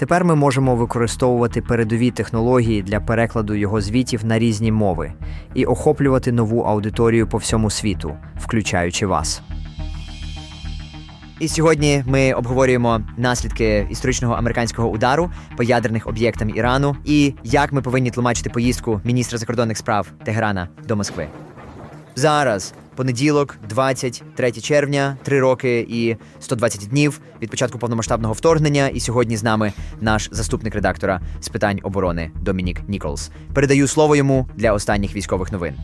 Тепер ми можемо використовувати передові технології для перекладу його звітів на різні мови і охоплювати нову аудиторію по всьому світу, включаючи вас. І сьогодні ми обговорюємо наслідки історичного американського удару по ядерних об'єктам Ірану і як ми повинні тлумачити поїздку міністра закордонних справ Тегерана до Москви. Зараз понеділок, 23 червня, 3 роки і 120 днів від початку повномасштабного вторгнення. І сьогодні з нами наш заступник редактора з питань оборони Домінік Ніколс. Передаю слово йому для останніх військових новин.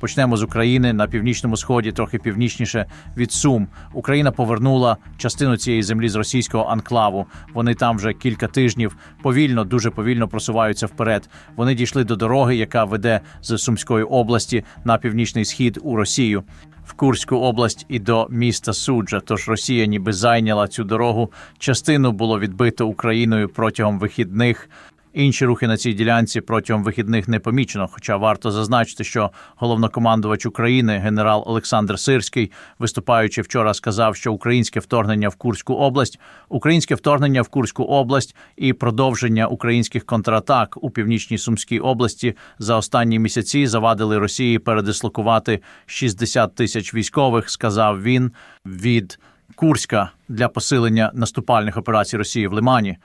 Почнемо з України на північному сході, трохи північніше від Сум. Україна повернула частину цієї землі з російського анклаву. Вони там вже кілька тижнів повільно, дуже повільно просуваються вперед. Вони дійшли до дороги, яка веде з Сумської області на північний схід у Росію. В Курську область і до міста Суджа. Тож Росія ніби зайняла цю дорогу. Частину було відбито Україною протягом вихідних. Інші рухи на цій ділянці протягом вихідних не помічено. Хоча варто зазначити, що головнокомандувач України генерал Олександр Сирський, виступаючи вчора, сказав, що українське вторгнення в Курську область, українське вторгнення в Курську область і продовження українських контратак у північній Сумській області за останні місяці завадили Росії передислокувати 60 тисяч військових. Сказав він від Курська для посилення наступальних операцій Росії в Лимані.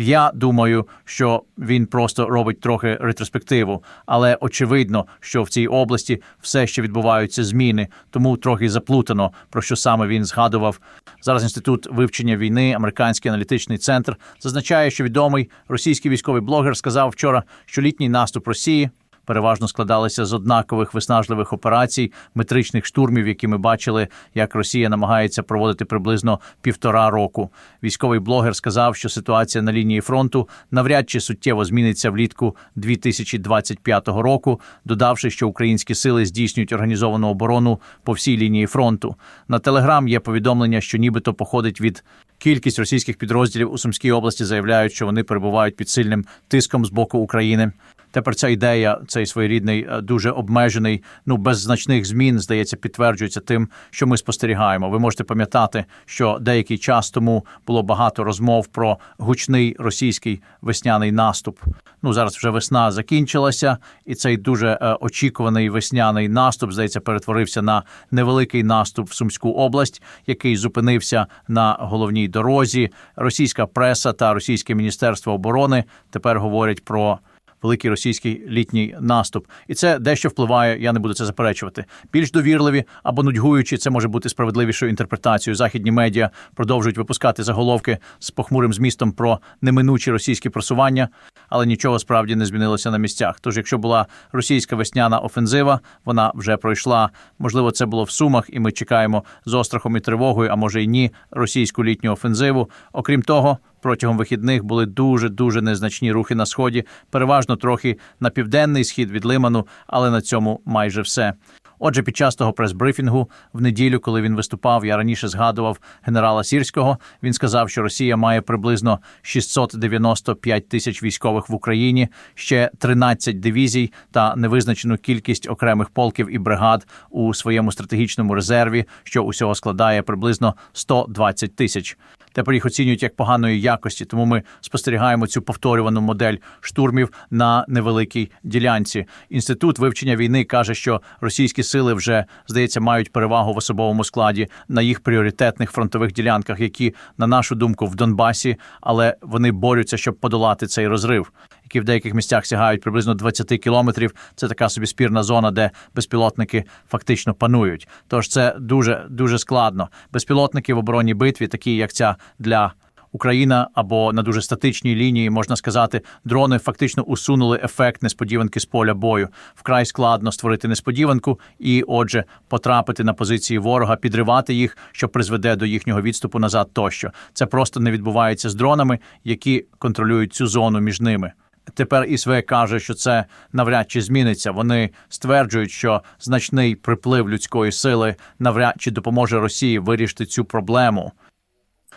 Я думаю, що він просто робить трохи ретроспективу, але очевидно, що в цій області все ще відбуваються зміни, тому трохи заплутано про що саме він згадував. Зараз інститут вивчення війни, американський аналітичний центр, зазначає, що відомий російський військовий блогер сказав вчора, що літній наступ Росії. Переважно складалися з однакових виснажливих операцій, метричних штурмів, які ми бачили, як Росія намагається проводити приблизно півтора року. Військовий блогер сказав, що ситуація на лінії фронту навряд чи суттєво зміниться влітку 2025 року, додавши, що українські сили здійснюють організовану оборону по всій лінії фронту. На телеграм є повідомлення, що нібито походить від кількість російських підрозділів у Сумській області, заявляють, що вони перебувають під сильним тиском з боку України. Тепер ця ідея, цей своєрідний, е, дуже обмежений, ну без значних змін, здається, підтверджується тим, що ми спостерігаємо. Ви можете пам'ятати, що деякий час тому було багато розмов про гучний російський весняний наступ. Ну зараз вже весна закінчилася, і цей дуже е, очікуваний весняний наступ, здається, перетворився на невеликий наступ в Сумську область, який зупинився на головній дорозі. Російська преса та російське міністерство оборони тепер говорять про великий російський літній наступ, і це дещо впливає. Я не буду це заперечувати. Більш довірливі або нудьгуючі, це може бути справедливішою інтерпретацією. Західні медіа продовжують випускати заголовки з похмурим змістом про неминучі російські просування, але нічого справді не змінилося на місцях. Тож, якщо була російська весняна офензива, вона вже пройшла. Можливо, це було в Сумах, і ми чекаємо з острахом і тривогою, а може й ні, російську літню офензиву. Окрім того. Протягом вихідних були дуже дуже незначні рухи на сході, переважно трохи на південний схід від Лиману, але на цьому майже все. Отже, під час того прес-брифінгу в неділю, коли він виступав, я раніше згадував генерала Сірського. Він сказав, що Росія має приблизно 695 тисяч військових в Україні, ще 13 дивізій та невизначену кількість окремих полків і бригад у своєму стратегічному резерві, що усього складає приблизно 120 тисяч. Тепер їх оцінюють як поганої якості, тому ми спостерігаємо цю повторювану модель штурмів на невеликій ділянці. Інститут вивчення війни каже, що російські сили вже здається мають перевагу в особовому складі на їх пріоритетних фронтових ділянках, які на нашу думку в Донбасі, але вони борються, щоб подолати цей розрив. Які в деяких місцях сягають приблизно 20 кілометрів. Це така собі спірна зона, де безпілотники фактично панують. Тож це дуже дуже складно. Безпілотники в оборонній битві, такі як ця для Україна або на дуже статичній лінії, можна сказати, дрони фактично усунули ефект несподіванки з поля бою. Вкрай складно створити несподіванку і, отже, потрапити на позиції ворога, підривати їх, що призведе до їхнього відступу назад. Тощо це просто не відбувається з дронами, які контролюють цю зону між ними. Тепер ІСВ каже, що це навряд чи зміниться. Вони стверджують, що значний приплив людської сили навряд чи допоможе Росії вирішити цю проблему.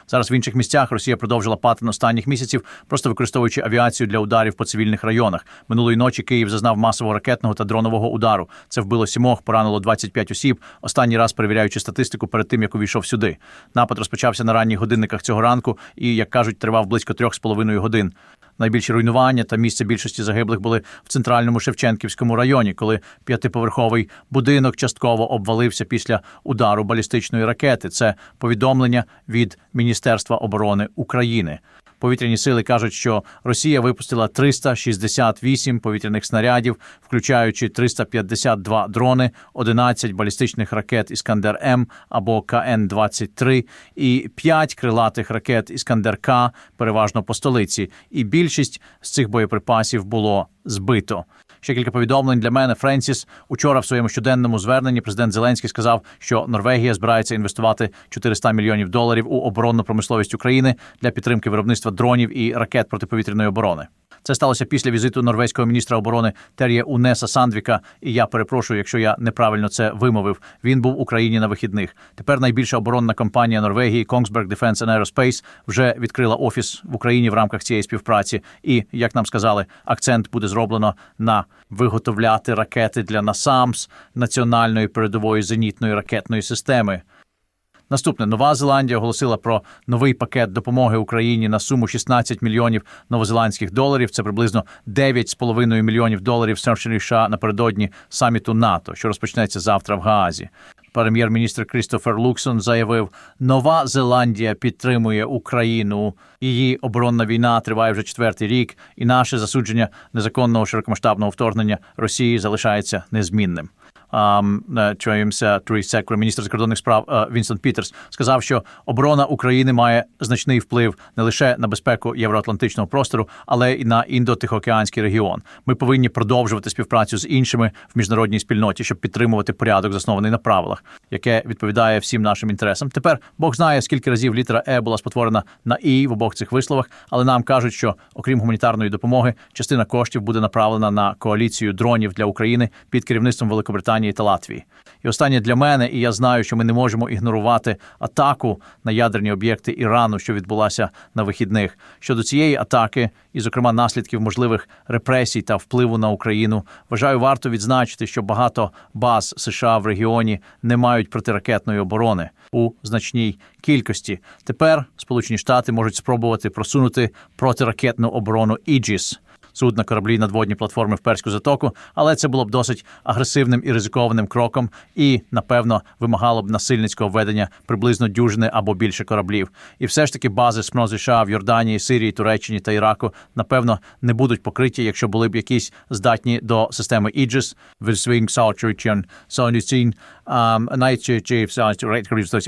Зараз в інших місцях Росія продовжила патин останніх місяців, просто використовуючи авіацію для ударів по цивільних районах. Минулої ночі Київ зазнав масового ракетного та дронового удару. Це вбило сімох, поранило 25 осіб. Останній раз перевіряючи статистику перед тим, як увійшов сюди. Напад розпочався на ранніх годинниках цього ранку і, як кажуть, тривав близько трьох з половиною годин. Найбільші руйнування та місце більшості загиблих були в центральному Шевченківському районі, коли п'ятиповерховий будинок частково обвалився після удару балістичної ракети. Це повідомлення від Міністерства оборони України. Повітряні сили кажуть, що Росія випустила 368 повітряних снарядів, включаючи 352 дрони, 11 балістичних ракет Іскандер М або КН 23 і 5 крилатих ракет Іскандер К, переважно по столиці. І більшість з цих боєприпасів було збито. Ще кілька повідомлень для мене. Френсіс учора в своєму щоденному зверненні президент Зеленський сказав, що Норвегія збирається інвестувати 400 мільйонів доларів у оборонну промисловість України для підтримки виробництва дронів і ракет протиповітряної оборони. Це сталося після візиту норвезького міністра оборони Тер'є Унеса Сандвіка. І я перепрошую, якщо я неправильно це вимовив. Він був в Україні на вихідних. Тепер найбільша оборонна компанія Норвегії Kongsberg Defence and Aerospace вже відкрила офіс в Україні в рамках цієї співпраці. І як нам сказали, акцент буде зроблено на виготовляти ракети для НАСАМС національної передової зенітної ракетної системи. Наступне Нова Зеландія оголосила про новий пакет допомоги Україні на суму 16 мільйонів новозеландських доларів. Це приблизно 9,5 мільйонів доларів США напередодні саміту НАТО, що розпочнеться завтра в Гаазі. Прем'єр-міністр Крістофер Луксон заявив, Нова Зеландія підтримує Україну. Її оборонна війна триває вже четвертий рік, і наше засудження незаконного широкомасштабного вторгнення Росії залишається незмінним. Um, чуємося секретар міністр закордонних справ е, Вінстон Пітерс сказав, що оборона України має значний вплив не лише на безпеку євроатлантичного простору, але й на індотихоокеанський регіон. Ми повинні продовжувати співпрацю з іншими в міжнародній спільноті, щоб підтримувати порядок, заснований на правилах, яке відповідає всім нашим інтересам. Тепер Бог знає, скільки разів літера Е була спотворена на і в обох цих висловах, але нам кажуть, що окрім гуманітарної допомоги, частина коштів буде направлена на коаліцію дронів для України під керівництвом Великобританії та Латвії. І останнє для мене, і я знаю, що ми не можемо ігнорувати атаку на ядерні об'єкти Ірану, що відбулася на вихідних. Щодо цієї атаки, і, зокрема, наслідків можливих репресій та впливу на Україну, вважаю, варто відзначити, що багато баз США в регіоні не мають протиракетної оборони у значній кількості. Тепер Сполучені Штати можуть спробувати просунути протиракетну оборону Іджіс судна, кораблі, надводні платформи в перську затоку, але це було б досить агресивним і ризикованим кроком, і напевно вимагало б насильницького введення приблизно дюжини або більше кораблів. І все ж таки бази СМНО США в Йорданії, Сирії, Туреччині та Іраку напевно не будуть покриті, якщо були б якісь здатні до системи Aegis, Вільсвінг, Саучучин, Сонюцін, навіть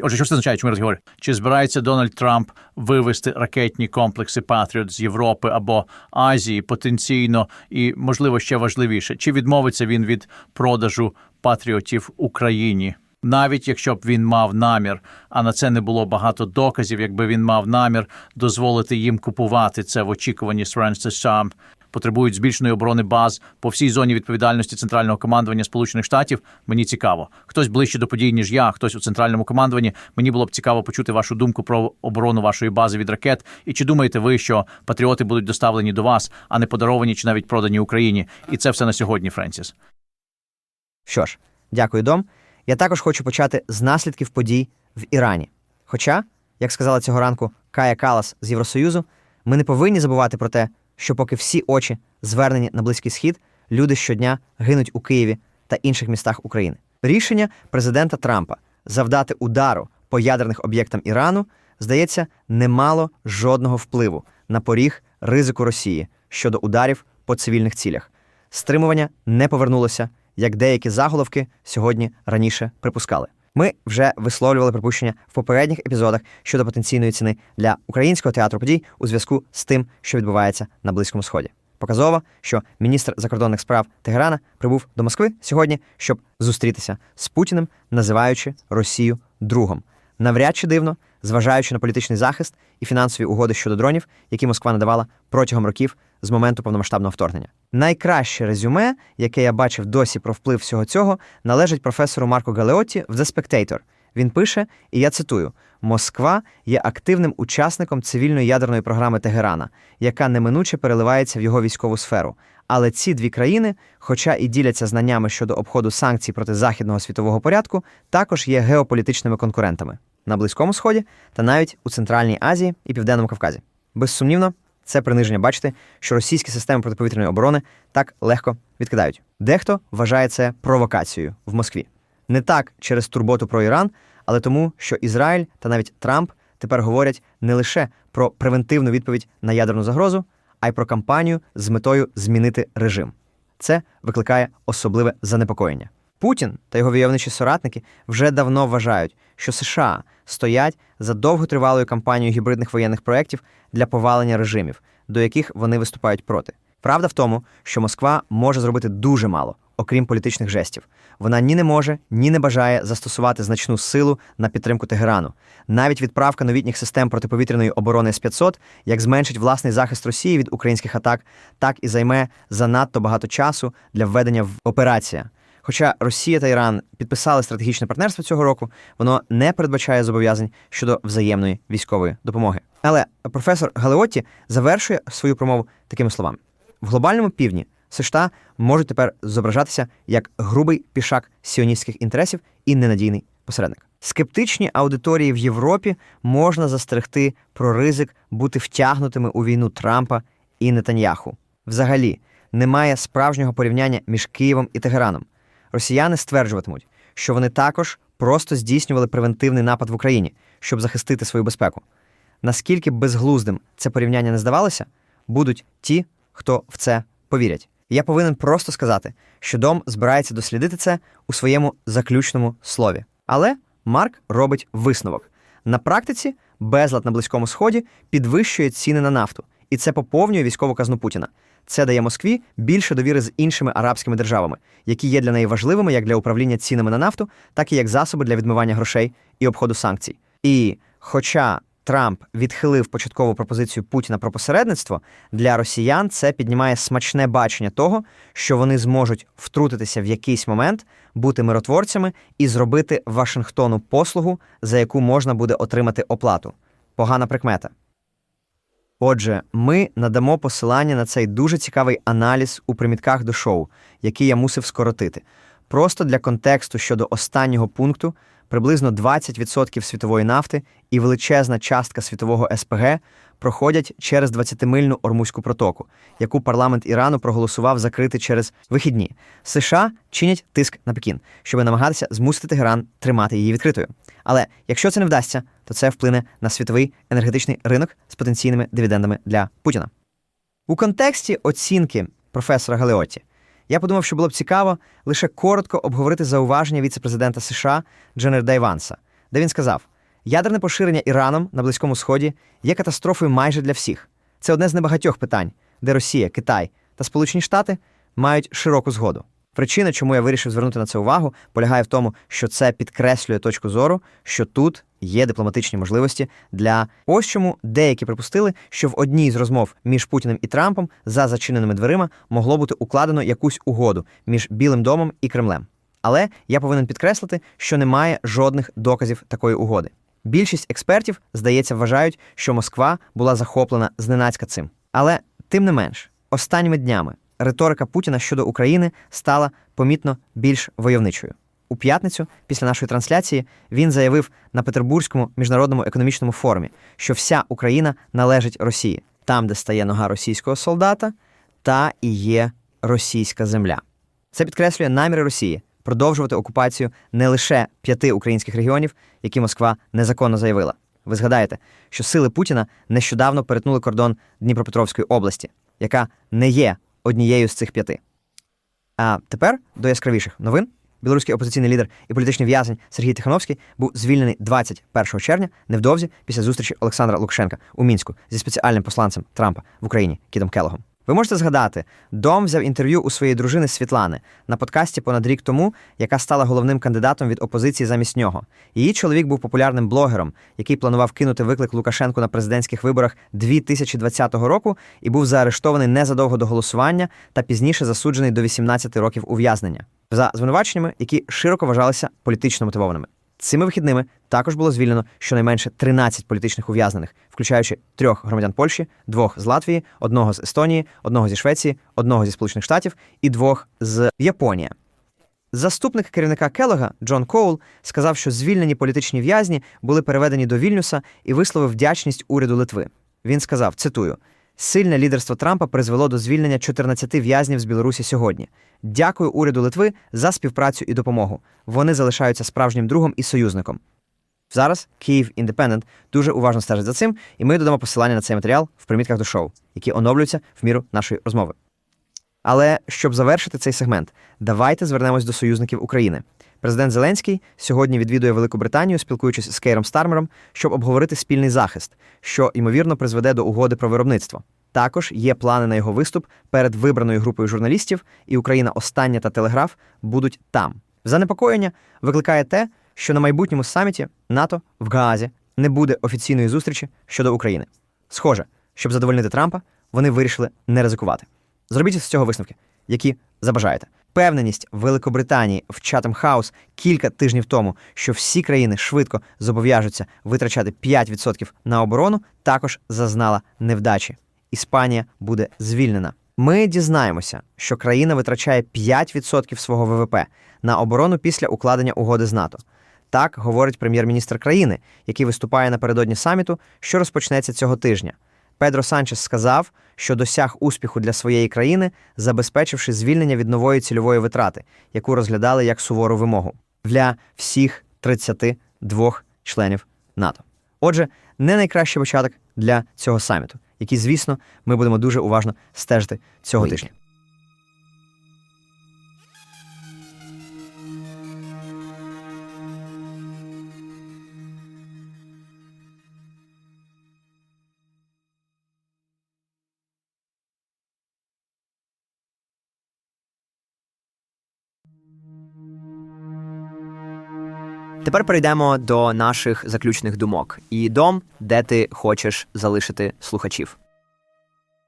Отже, що це означає, чому я? Чи збирається Дональд Трамп вивести ракетні комплекси Патріот з Європи або Азії потенційно і можливо ще важливіше, чи відмовиться він від продажу патріотів Україні? Навіть якщо б він мав намір, а на це не було багато доказів, якби він мав намір дозволити їм купувати це в очікуванні США, потребують збільшеної оборони баз по всій зоні відповідальності центрального командування Сполучених Штатів. Мені цікаво. Хтось ближче до подій, ніж я, хтось у центральному командуванні. Мені було б цікаво почути вашу думку про оборону вашої бази від ракет. І чи думаєте ви, що патріоти будуть доставлені до вас, а не подаровані чи навіть продані Україні? І це все на сьогодні, Френсіс. Що ж, дякую, Дом. Я також хочу почати з наслідків подій в Ірані. Хоча, як сказала цього ранку Кая Калас з Євросоюзу, ми не повинні забувати про те, що поки всі очі звернені на Близький Схід, люди щодня гинуть у Києві та інших містах України. Рішення президента Трампа завдати удару по ядерних об'єктам Ірану, здається, не мало жодного впливу на поріг ризику Росії щодо ударів по цивільних цілях. Стримування не повернулося, як деякі заголовки сьогодні раніше припускали. Ми вже висловлювали припущення в попередніх епізодах щодо потенційної ціни для українського театру подій у зв'язку з тим, що відбувається на Близькому Сході. Показово, що міністр закордонних справ Тегерана прибув до Москви сьогодні, щоб зустрітися з Путіним, називаючи Росію другом. Навряд чи дивно, зважаючи на політичний захист і фінансові угоди щодо дронів, які Москва надавала протягом років з моменту повномасштабного вторгнення. Найкраще резюме, яке я бачив досі про вплив всього цього, належить професору Марко Галеоті в The Spectator. Він пише, і я цитую: Москва є активним учасником цивільної ядерної програми Тегерана, яка неминуче переливається в його військову сферу. Але ці дві країни, хоча і діляться знаннями щодо обходу санкцій проти західного світового порядку, також є геополітичними конкурентами на Близькому Сході та навіть у Центральній Азії і Південному Кавказі. Безсумнівно, це приниження бачити, що російські системи протиповітряної оборони так легко відкидають. Дехто вважає це провокацією в Москві. Не так через турботу про Іран, але тому, що Ізраїль та навіть Трамп тепер говорять не лише про превентивну відповідь на ядерну загрозу, а й про кампанію з метою змінити режим. Це викликає особливе занепокоєння. Путін та його войовничі соратники вже давно вважають, що США стоять за довготривалою кампанією гібридних воєнних проєктів для повалення режимів, до яких вони виступають проти. Правда в тому, що Москва може зробити дуже мало, окрім політичних жестів. Вона ні не може, ні не бажає застосувати значну силу на підтримку Тегерану. Навіть відправка новітніх систем протиповітряної оборони С-500 як зменшить власний захист Росії від українських атак, так і займе занадто багато часу для введення в операція. Хоча Росія та Іран підписали стратегічне партнерство цього року, воно не передбачає зобов'язань щодо взаємної військової допомоги. Але професор Галеотті завершує свою промову такими словами: в глобальному півдні США можуть тепер зображатися як грубий пішак сіоністських інтересів і ненадійний посередник. Скептичні аудиторії в Європі можна застерегти про ризик бути втягнутими у війну Трампа і Нетаньяху. Взагалі, немає справжнього порівняння між Києвом і Тегераном. Росіяни стверджуватимуть, що вони також просто здійснювали превентивний напад в Україні, щоб захистити свою безпеку. Наскільки безглуздим це порівняння не здавалося, будуть ті, хто в це повірять. Я повинен просто сказати, що дом збирається дослідити це у своєму заключному слові. Але Марк робить висновок: на практиці безлад на Близькому Сході підвищує ціни на нафту, і це поповнює військову казну Путіна. Це дає Москві більше довіри з іншими арабськими державами, які є для неї важливими як для управління цінами на нафту, так і як засоби для відмивання грошей і обходу санкцій. І хоча Трамп відхилив початкову пропозицію Путіна про посередництво, для росіян це піднімає смачне бачення того, що вони зможуть втрутитися в якийсь момент, бути миротворцями і зробити Вашингтону послугу, за яку можна буде отримати оплату. Погана прикмета. Отже, ми надамо посилання на цей дуже цікавий аналіз у примітках до шоу, який я мусив скоротити. Просто для контексту щодо останнього пункту приблизно 20% світової нафти і величезна частка світового СПГ проходять через 20-мильну Ормузьку протоку, яку парламент Ірану проголосував закрити через вихідні. США чинять тиск на Пекін, щоб намагатися змусити Тегеран тримати її відкритою. Але якщо це не вдасться, то це вплине на світовий енергетичний ринок з потенційними дивідендами для Путіна. У контексті оцінки професора Галеоті я подумав, що було б цікаво лише коротко обговорити зауваження віце-президента США Дженерда Іванса, де він сказав: ядерне поширення Іраном на Близькому Сході є катастрофою майже для всіх. Це одне з небагатьох питань, де Росія, Китай та Сполучені Штати мають широку згоду. Причина, чому я вирішив звернути на це увагу, полягає в тому, що це підкреслює точку зору, що тут є дипломатичні можливості для ось чому деякі припустили, що в одній з розмов між Путіним і Трампом за зачиненими дверима могло бути укладено якусь угоду між Білим домом і Кремлем. Але я повинен підкреслити, що немає жодних доказів такої угоди. Більшість експертів, здається, вважають, що Москва була захоплена зненацька цим. Але тим не менш, останніми днями риторика Путіна щодо України стала помітно більш войовничою. У п'ятницю, після нашої трансляції, він заявив на Петербурзькому міжнародному економічному форумі, що вся Україна належить Росії, там, де стає нога російського солдата, та і є російська земля. Це підкреслює наміри Росії продовжувати окупацію не лише п'яти українських регіонів, які Москва незаконно заявила. Ви згадаєте, що сили Путіна нещодавно перетнули кордон Дніпропетровської області, яка не є однією з цих п'яти. А тепер до яскравіших новин. Білоруський опозиційний лідер і політичний в'язень Сергій Тихановський був звільнений 21 червня, невдовзі після зустрічі Олександра Лукашенка у мінську зі спеціальним посланцем Трампа в Україні Кітом Келогом. Ви можете згадати, Дом взяв інтерв'ю у своєї дружини Світлани на подкасті понад рік тому, яка стала головним кандидатом від опозиції замість нього. Її чоловік був популярним блогером, який планував кинути виклик Лукашенку на президентських виборах 2020 року і був заарештований незадовго до голосування та пізніше засуджений до 18 років ув'язнення за звинуваченнями, які широко вважалися політично мотивованими. Цими вихідними також було звільнено щонайменше 13 політичних ув'язнених, включаючи трьох громадян Польщі, двох з Латвії, одного з Естонії, одного зі Швеції, одного зі Сполучених Штатів і двох з Японії. Заступник керівника Келога Джон Коул сказав, що звільнені політичні в'язні були переведені до Вільнюса і висловив вдячність уряду Литви. Він сказав: цитую. Сильне лідерство Трампа призвело до звільнення 14 в'язнів з Білорусі сьогодні. Дякую уряду Литви за співпрацю і допомогу. Вони залишаються справжнім другом і союзником. Зараз Київ Індепендент дуже уважно стежить за цим, і ми додамо посилання на цей матеріал в примітках до шоу, які оновлюються в міру нашої розмови. Але щоб завершити цей сегмент, давайте звернемось до союзників України. Президент Зеленський сьогодні відвідує Велику Британію, спілкуючись з Кейром Стармером, щоб обговорити спільний захист, що ймовірно призведе до угоди про виробництво. Також є плани на його виступ перед вибраною групою журналістів, і Україна Остання та Телеграф будуть там. Занепокоєння викликає те, що на майбутньому саміті НАТО в Гаазі не буде офіційної зустрічі щодо України. Схоже, щоб задовольнити Трампа, вони вирішили не ризикувати. Зробіть з цього висновки, які забажаєте. Певненість Великобританії в Chatham House кілька тижнів тому, що всі країни швидко зобов'яжуться витрачати 5% на оборону, також зазнала невдачі. Іспанія буде звільнена. Ми дізнаємося, що країна витрачає 5% свого ВВП на оборону після укладення угоди з НАТО. Так говорить прем'єр-міністр країни, який виступає напередодні саміту, що розпочнеться цього тижня. Педро Санчес сказав, що досяг успіху для своєї країни, забезпечивши звільнення від нової цільової витрати, яку розглядали як сувору вимогу для всіх 32 членів НАТО. Отже, не найкращий початок для цього саміту, який, звісно, ми будемо дуже уважно стежити цього тижня. Тепер перейдемо до наших заключних думок і дом, де ти хочеш залишити слухачів.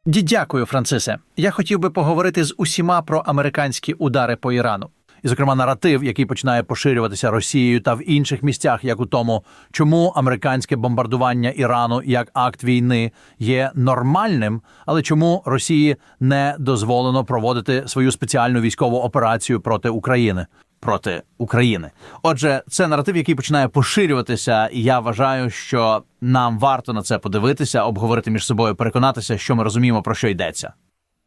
Ді- Дякую, Францисе. Я хотів би поговорити з усіма про американські удари по Ірану. І, зокрема, наратив, який починає поширюватися Росією та в інших місцях, як у тому, чому американське бомбардування Ірану як акт війни є нормальним, але чому Росії не дозволено проводити свою спеціальну військову операцію проти України. Проти України, отже, це наратив, який починає поширюватися, і я вважаю, що нам варто на це подивитися, обговорити між собою, переконатися, що ми розуміємо про що йдеться.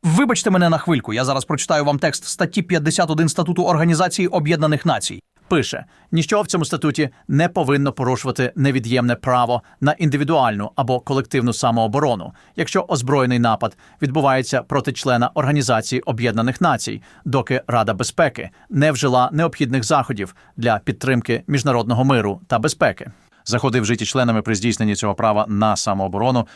Вибачте мене на хвильку. Я зараз прочитаю вам текст статті 51 статуту Організації Об'єднаних Націй. Пише: ніщо в цьому статуті не повинно порушувати невід'ємне право на індивідуальну або колективну самооборону, якщо озброєний напад відбувається проти члена Організації Об'єднаних Націй, доки Рада безпеки не вжила необхідних заходів для підтримки міжнародного миру та безпеки. Заходи вжиті членами при здійсненні цього права на самооборону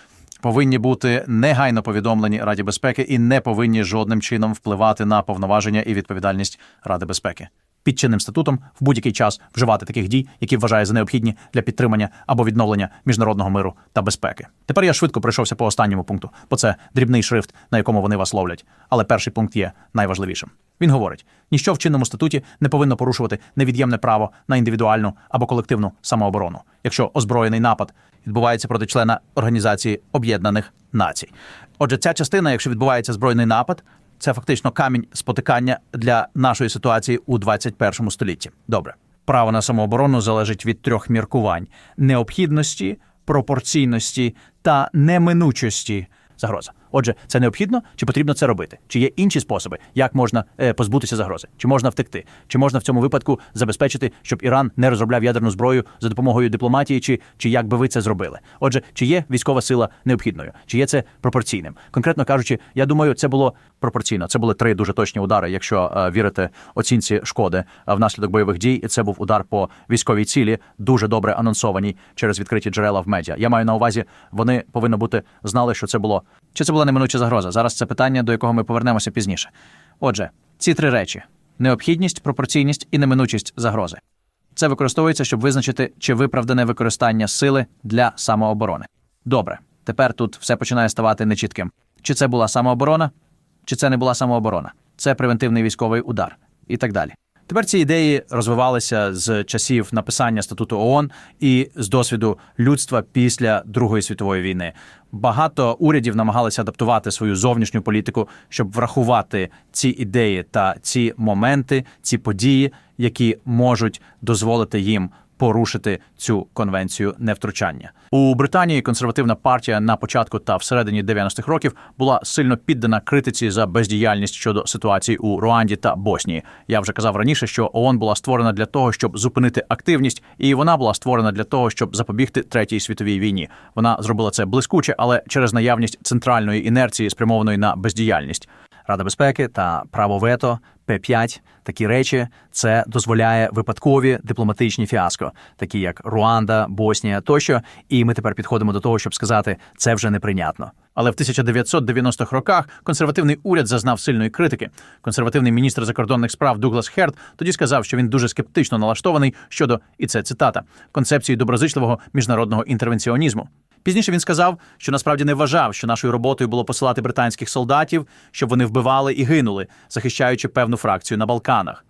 повинні бути негайно повідомлені Раді безпеки і не повинні жодним чином впливати на повноваження і відповідальність Ради безпеки. Під чинним статутом в будь-який час вживати таких дій, які вважає за необхідні для підтримання або відновлення міжнародного миру та безпеки. Тепер я швидко пройшовся по останньому пункту, бо це дрібний шрифт, на якому вони вас ловлять. Але перший пункт є найважливішим. Він говорить: ніщо в чинному статуті не повинно порушувати невід'ємне право на індивідуальну або колективну самооборону, якщо озброєний напад відбувається проти члена Організації Об'єднаних Націй. Отже, ця частина, якщо відбувається збройний напад, це фактично камінь спотикання для нашої ситуації у 21 столітті. Добре, право на самооборону залежить від трьох міркувань: необхідності, пропорційності та неминучості загрози. Отже, це необхідно чи потрібно це робити? Чи є інші способи, як можна е, позбутися загрози? Чи можна втекти? Чи можна в цьому випадку забезпечити, щоб Іран не розробляв ядерну зброю за допомогою дипломатії, чи, чи як би ви це зробили? Отже, чи є військова сила необхідною? Чи є це пропорційним? Конкретно кажучи, я думаю, це було пропорційно. Це були три дуже точні удари, якщо е, вірити оцінці шкоди е, внаслідок бойових дій. І це був удар по військовій цілі, дуже добре анонсованій через відкриті джерела в медіа. Я маю на увазі, вони повинно бути знали, що це було Чи це була неминуча загроза? Зараз це питання, до якого ми повернемося пізніше. Отже, ці три речі: необхідність, пропорційність і неминучість загрози. Це використовується, щоб визначити, чи виправдане використання сили для самооборони. Добре, тепер тут все починає ставати нечітким. Чи це була самооборона, чи це не була самооборона? Це превентивний військовий удар і так далі. Тепер ці ідеї розвивалися з часів написання статуту ООН і з досвіду людства після Другої світової війни. Багато урядів намагалися адаптувати свою зовнішню політику, щоб врахувати ці ідеї та ці моменти, ці події, які можуть дозволити їм порушити цю конвенцію невтручання. У Британії консервативна партія на початку та всередині 90-х років була сильно піддана критиці за бездіяльність щодо ситуації у Руанді та Боснії. Я вже казав раніше, що ООН була створена для того, щоб зупинити активність, і вона була створена для того, щоб запобігти третій світовій війні. Вона зробила це блискуче, але через наявність центральної інерції, спрямованої на бездіяльність. Рада безпеки та право вето П5 такі речі це дозволяє випадкові дипломатичні фіаско, такі як Руанда, Боснія тощо. І ми тепер підходимо до того, щоб сказати, це вже неприйнятно. Але в 1990-х роках консервативний уряд зазнав сильної критики. Консервативний міністр закордонних справ Дуглас Херд тоді сказав, що він дуже скептично налаштований щодо і це цитата концепції доброзичливого міжнародного інтервенціонізму. Пізніше він сказав, що насправді не вважав, що нашою роботою було посилати британських солдатів, щоб вони вбивали і гинули, захищаючи певну фракцію на Балканах.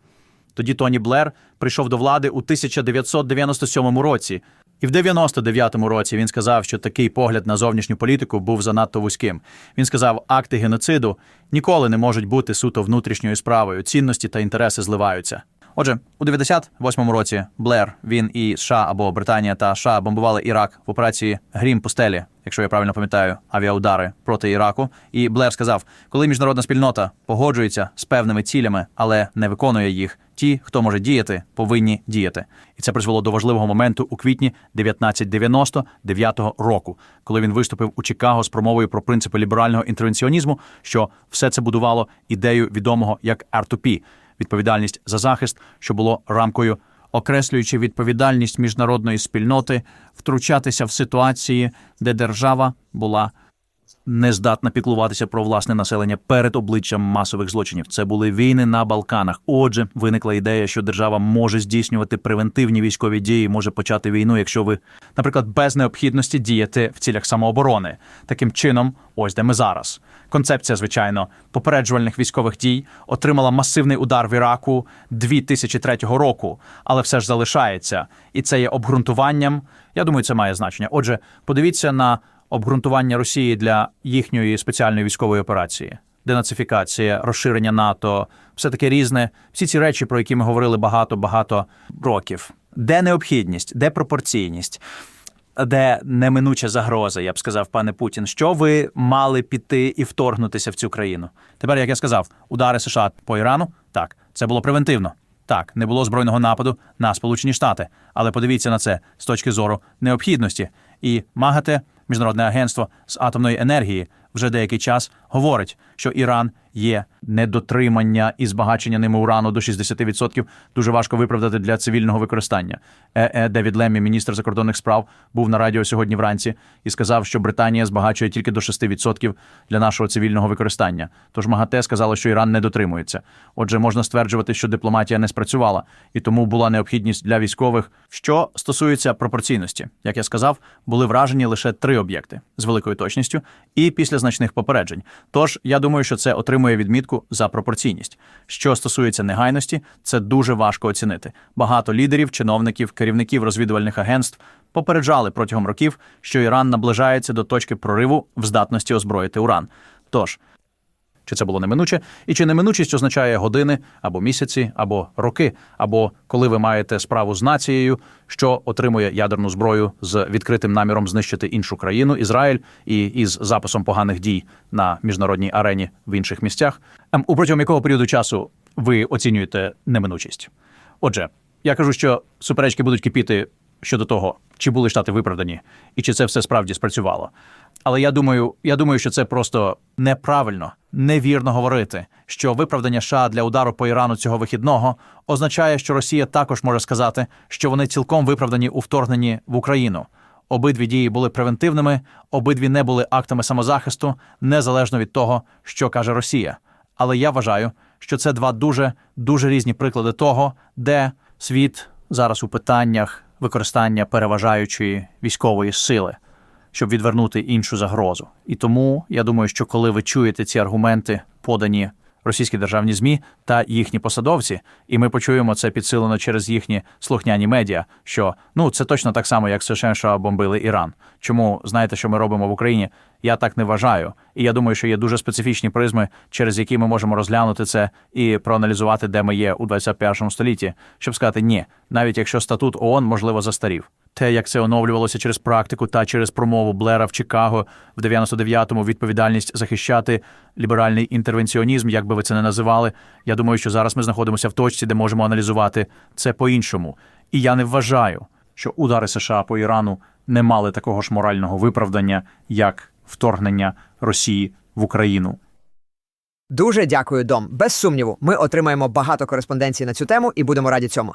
Тоді Тоні Блер прийшов до влади у 1997 році, і в 99-му році він сказав, що такий погляд на зовнішню політику був занадто вузьким. Він сказав, акти геноциду ніколи не можуть бути суто внутрішньою справою. Цінності та інтереси зливаються. Отже, у 98-му році Блер, він і США або Британія та США бомбували Ірак в операції Грім пустелі, якщо я правильно пам'ятаю, авіаудари проти Іраку. І Блер сказав, коли міжнародна спільнота погоджується з певними цілями, але не виконує їх, ті, хто може діяти, повинні діяти. І це призвело до важливого моменту у квітні 1999 року, коли він виступив у Чикаго з промовою про принципи ліберального інтервенціонізму, що все це будувало ідею відомого як R2P – відповідальність за захист, що було рамкою, окреслюючи відповідальність міжнародної спільноти втручатися в ситуації, де держава була не здатна піклуватися про власне населення перед обличчям масових злочинів. Це були війни на Балканах. Отже, виникла ідея, що держава може здійснювати превентивні військові дії, може почати війну, якщо ви, наприклад, без необхідності діяти в цілях самооборони. Таким чином, ось де ми зараз. Концепція, звичайно, попереджувальних військових дій отримала масивний удар в Іраку 2003 року, але все ж залишається, і це є обґрунтуванням. Я думаю, це має значення. Отже, подивіться на обґрунтування Росії для їхньої спеціальної військової операції. Денацифікація, розширення НАТО, все таке різне. Всі ці речі, про які ми говорили багато багато років. Де необхідність, де пропорційність, де неминуча загроза, я б сказав, пане Путін, що ви мали піти і вторгнутися в цю країну? Тепер, як я сказав, удари США по Ірану так, це було превентивно. Так, не було збройного нападу на Сполучені Штати, але подивіться на це з точки зору необхідності. І МАГАТЕ, міжнародне агентство з атомної енергії, вже деякий час говорить, що Іран є недотримання і збагачення ними урану до 60% дуже важко виправдати для цивільного використання. Е, Девід Леммі, міністр закордонних справ, був на радіо сьогодні вранці і сказав, що Британія збагачує тільки до 6% для нашого цивільного використання. Тож МАГАТЕ сказало, що Іран не дотримується. Отже, можна стверджувати, що дипломатія не спрацювала, і тому була необхідність для військових. Що стосується пропорційності, як я сказав, були вражені лише три об'єкти з великою точністю і після значних попереджень. Тож я думаю, що це отримує відмітку за пропорційність. Що стосується негайності, це дуже важко оцінити. Багато лідерів, чиновників, керівників розвідувальних агентств попереджали протягом років, що Іран наближається до точки прориву в здатності озброїти уран. Тож. Чи це було неминуче, і чи неминучість означає години або місяці, або роки, або коли ви маєте справу з нацією, що отримує ядерну зброю з відкритим наміром знищити іншу країну, Ізраїль, і із записом поганих дій на міжнародній арені в інших місцях, Ем, у протягом якого періоду часу ви оцінюєте неминучість? Отже, я кажу, що суперечки будуть кипіти щодо того, чи були штати виправдані, і чи це все справді спрацювало. Але я думаю, я думаю, що це просто неправильно, невірно говорити, що виправдання США для удару по Ірану цього вихідного означає, що Росія також може сказати, що вони цілком виправдані у вторгненні в Україну. Обидві дії були превентивними, обидві не були актами самозахисту, незалежно від того, що каже Росія. Але я вважаю, що це два дуже дуже різні приклади того, де світ зараз у питаннях використання переважаючої військової сили, щоб відвернути іншу загрозу. І тому я думаю, що коли ви чуєте ці аргументи, подані російські державні змі та їхні посадовці, і ми почуємо це підсилено через їхні слухняні медіа, що ну це точно так само, як США бомбили Іран. Чому знаєте, що ми робимо в Україні? Я так не вважаю. І я думаю, що є дуже специфічні призми, через які ми можемо розглянути це і проаналізувати, де ми є у 21 столітті, щоб сказати ні, навіть якщо статут ООН можливо застарів. Те, як це оновлювалося через практику та через промову Блера в Чикаго в 99-му відповідальність захищати ліберальний інтервенціонізм, як би ви це не називали. Я думаю, що зараз ми знаходимося в точці, де можемо аналізувати це по-іншому. І я не вважаю, що удари США по Ірану не мали такого ж морального виправдання, як вторгнення Росії в Україну. Дуже дякую, Дом. Без сумніву, ми отримаємо багато кореспонденції на цю тему і будемо раді цьому.